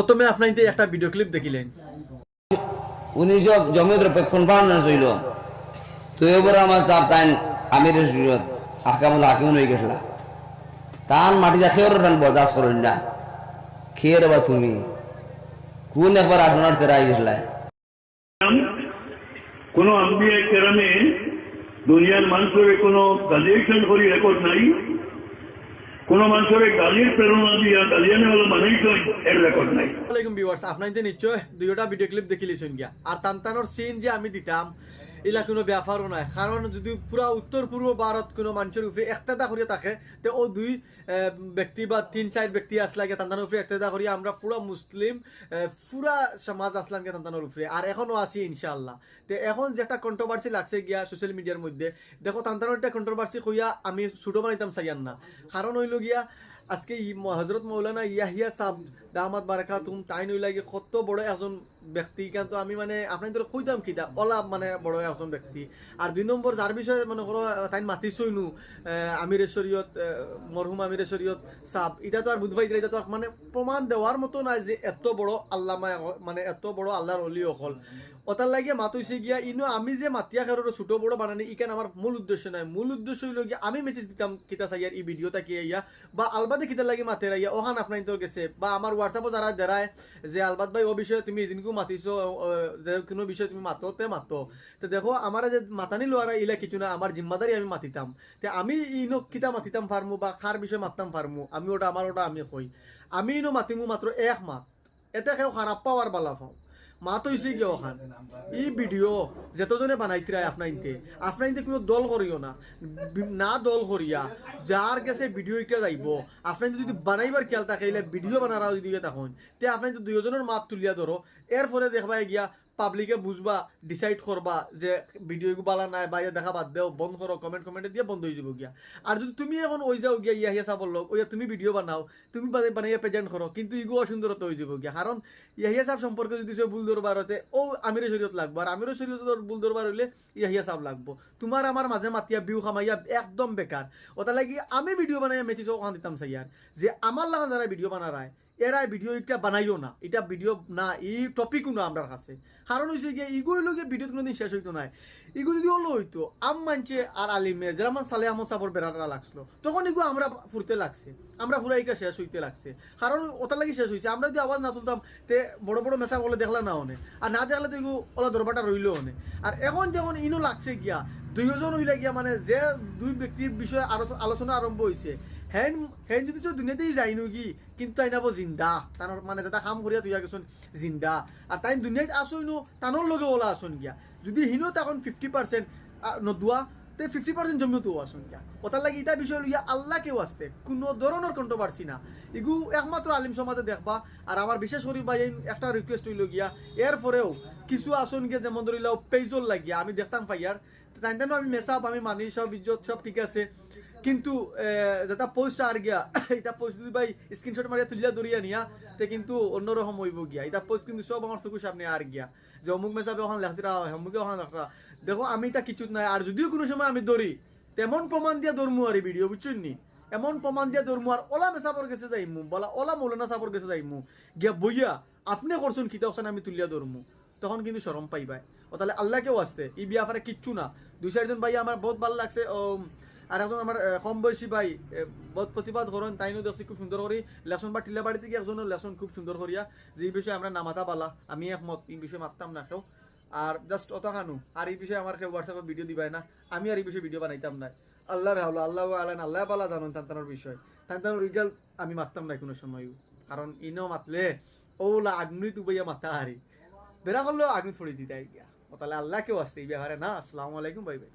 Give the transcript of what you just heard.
প্রথমে আপনাইতে একটা video clip দেখিলেন। উনি সব জমিয়তের পেক্ষণ পান না চইল তো এবার আমার চাপ তাই আমির সুরত আকামল হাকিম হয়ে গেছিল। তান মাটি যা খেয়ে তান বরদাস্ত করেন না। খেয়ে বা তুমি। কোন একবার আসনার ফেরাই গেছিল? কোন আম্বিয়া কেরামে দুনিয়ার মানুষের কোনো গালিয়েশন করি রেকর্ড নাই। কোন মানুষের গালির প্রেরণা দিয়া গালিয়ানে হলো তো এর রেকর্ড নাই। আসসালামাইকুম ভিউয়ার্স আপনাইতে নিশ্চয় দুইটা ভিডিও ক্লিপ দেখিলিছেন গিয়া আর তান্তানোর সিন যে আমি দিতাম এলা কোনো ব্যাপারও নাই। কারণ যদি পুরা উত্তর পূর্ব ভারত কোনো মানুষের উপরে একতেদা করিয়া থাকে, তো ও দুই ব্যক্তি বা তিন চার ব্যক্তি আসলা গিয়া তান্তানোর উপরে একতেদা করিয়া আমরা পুরা মুসলিম পুরা সমাজ আসলাম গিয়া তান্তানোর উপরে আর এখনও আছি, ইনশাআল্লাহ। তো এখন যে একটা কন্ট্রোভার্সি লাগছে গিয়া সোশ্যাল মিডিয়ার মধ্যে, দেখো তান্তানোর একটা কন্ট্রোভার্সি কইয়া আমি ছোট বানাইতাম চাইয়ান না কারণ হইল গিয়া, আজকে হজরত মৌলানা ইয়াহিয়া সাহ দামাত বারাকাতুম তাই নই লাগে কত বড় একজন ব্যক্তি, কিন্তু আমি মানে আপনাদের কইতাম কিতা ওলা মানে বড় একজন ব্যক্তি। আর দুই নম্বর যার বিষয়ে মানে করো তাই মাতিছই নু আমির শরীয়ত মরহুম আমির শরীয়ত সাহ এটা তো আর বুধবাই দিলে এটা তো মানে প্রমাণ দেওয়ার মতো নাই যে এত বড় আল্লামা মানে এত বড় আল্লাহর অলি অকল। ওটার লাগিয়ে মাতুইছে গিয়া, ইনো আমি যে মাতিয়া কারোর ছোট বড় বানানি ইকান আমার মূল উদ্দেশ্য নাই। মূল উদ্দেশ্য হইল গিয়া, আমি মেসেজ দিতাম, কিতা চাইয়ার এই ভিডিও তাকে ইয়া বা আলবাদে কিতা লাগি মাতে রাইয়া ওখান আপনার গেছে, বা আমার হোয়াটসঅ্যাপে যারা দেরায় যে আলবাদ ভাই ও বিষয়ে তুমি এদিনকেও মাতিছো যে, কোনো বিষয়ে তুমি মাতো, তে মাতো। তো দেখো আমার যে মাতানি লোয়ারা ইলা কিছু না আমার জিম্মাদারি আমি মাতিতাম তে আমি ইনো কিতা মাতিতাম ফার্মু বা খার বিষয়ে মাততাম ফার্মু আমি ওটা আমার ওটা, আমি কই আমি ইনো মাতিমু মাত্র এক মাত। এতে কেউ খারাপ পাওয়ার বালা পাও মাত হইছে কি ওখান এই ভিডিও যেতজনে বানাইছিরা আপনাইনতে আপনাইনতে কোনো দল করিও না। না দল করিয়া যার কাছে ভিডিও এটা যাইব আপনাইনতে যদি বানাইবার খেয়াল থাকাইলে ভিডিও বানারা যদি তখন তে আপনাইনতে দুইজনের মাত তুলিয়া ধরো ফলে দেখবাই গিয়া পাবলিকে বুঝবা ডিসাইড করবা যে ভিডিও বালা নাই বা দেখা বাদ দেও, বন্ধ করো কমেন্ট কমেন্টে দিয়ে বন্ধ হয়ে যাব গিয়া। আর যদি তুমি এখন ওই যাও গিয়া ইয়া হিয়া চাবর লোক ওইয়া তুমি ভিডিও বানাও, তুমি বানাই- বানাইয়া প্রেজেন্ট করো কিন্তু ইগো অসুন্দরতা হয়ে যাব গিয়া। কারণ ইয়াহিয়া সাহেব সম্পর্কে যদি সে ভুল দরবার হতে ও আমিরে শরীয়ত লাগবো। আর আমিরে শরীয়ত ভুল দরবার হইলে ইয়াহিয়া সাহেব লাগবো। তোমার আমার মাঝে মাতিয়া বিউ খামাইয়া একদম বেকার ওটা লাগি আমি ভিডিও বানাইয়া মেচিস ওখান দিতাম সাইয়ার যে আমার লাগা যারা ভিডিও বানারায় এরা ভিডিও এটা বানাইও না। এটা ভিডিও না, এই টপিকও না আমার কাছে। কারণ হয়েছে গিয়ে ইগো হইল গিয়ে ভিডিও কোনোদিন শেষ হইতো নাই। ইগো যদি হলো হইতো, আম মানছে আর আলিমে যারা মান সালে আহমদ সাবর বেড়াটা লাগছিল, তখন এগুলো আমরা ফুরতে লাগছে। আমরা ফুরা এটা শেষ হইতে লাগছে। কারণ ওটার লাগি শেষ হয়েছে আমরা যদি আওয়াজ না তুলতাম, তে বড় বড় মেসা বলে দেখলা না হনে আর না দেখলে তো এগুলো ওলা দরবারটা রইল হনে আর এখন যখন ইনো লাগছে গিয়া, দুইজন হইলে গিয়া মানে যে দুই ব্যক্তির বিষয়ে আলোচ- আলোচনা আরম্ভ হয়েছে হেন হেন যদি তো দুনিয়াতেই যাই কি? কিন্তু তাই নাবো জিন্দা। তার মানে যেটা কাম করিয়া তুই গেছন জিন্দা। আর তাই দুনিয়াত আসই নো তানোর লগে ওলা আসন গিয়া। যদি হিনো তখন ফিফটি পার্সেন্ট নদুয়া তে ফিফটি পার্সেন্ট জমিও আসন গিয়া। ওটার লাগে এটা বিষয় লইয়া আল্লাহ কেউ আসতে কোনো ধরনের কন্ট্রোভার্সি না। ইগু একমাত্র আলিম সমাজে দেখবা। আর আমার বিশেষ করে ভাই একটা রিকোয়েস্ট হইল গিয়া। এর পরেও কিছু আসন গিয়া যেমন ধরিলাও পেজল লাগিয়া। আমি দেখতাম পাইয়ার তাই আমি মেসাপ আমি মানি সব ইজ্জত, সব ঠিক আছে। কিন্তু যেটা পোস্ট আর গিয়া, এটা পোস্ট যদি ভাই স্ক্রিনশট মারিয়া তুলিয়া দরিয়া নিয়া, তে কিন্তু অন্যরকম হইব গিয়া। এটা পোস্ট কিন্তু সব আমার চকুর সামনে আর গিয়া। যে অমুক মেসাপে ওখানে লেখতিরা হয়, অমুকে ওখানে লেখরা দেখো, আমি এটা কিছু নাই। আর যদিও কোনো সময় আমি দৌড়ি তেমন প্রমাণ দিয়া দৌড়মু আর ভিডিও বুঝছেন নি? এমন প্রমাণ দিয়া দৌড়মু আর ওলা মেসাপর গেছে যাইমু, বলা ওলা মৌলানা সাপর গেছে যাইমু। গিয়া বইয়া, আপনি করছেন কিতা ওখানে আমি তুলিয়া দৌড়মু তখন কিন্তু শরম পাইবাই ও তাহলে আল্লাহকেও আসতে। ই বিয়া বিয়াফারে কিচ্ছু না। দুই চারজন ভাই আমার বহুত ভালো লাগছে। আর একজন আমার কম বয়সী ভাই বহুত প্রতিবাদ করেন তাইনও দেখছি খুব সুন্দর করে লেসন বা টিলা বাড়ি থেকে একজনের লেসন খুব সুন্দর করিয়া যে বিষয়ে আমরা নামাতা পালা, আমি একমত, এই বিষয়ে মাততাম না কেউ আর জাস্ট অত খানু আর এই বিষয়ে আমার কেউ হোয়াটসঅ্যাপে ভিডিও দিবাই না, আমি আর এই বিষয়ে ভিডিও বানাইতাম না আল্লাহ রাহুল আল্লাহ আলান আল্লাহ পালা জানুন তান্তানোর বিষয়। তান্তানোর রিজাল্ট আমি মাততাম না কোনো সময়ও কারণ ইনো মাতলে ওলা আগ্নি তুবাইয়া মাথা হারি বেড়া করলেও আগ্নি ছড়িয়ে দিতে গিয়া তাহলে আল্লাহ কেউ আসতে এই ব্যাপারে না। আসসালামু আলাইকুম বাই বাই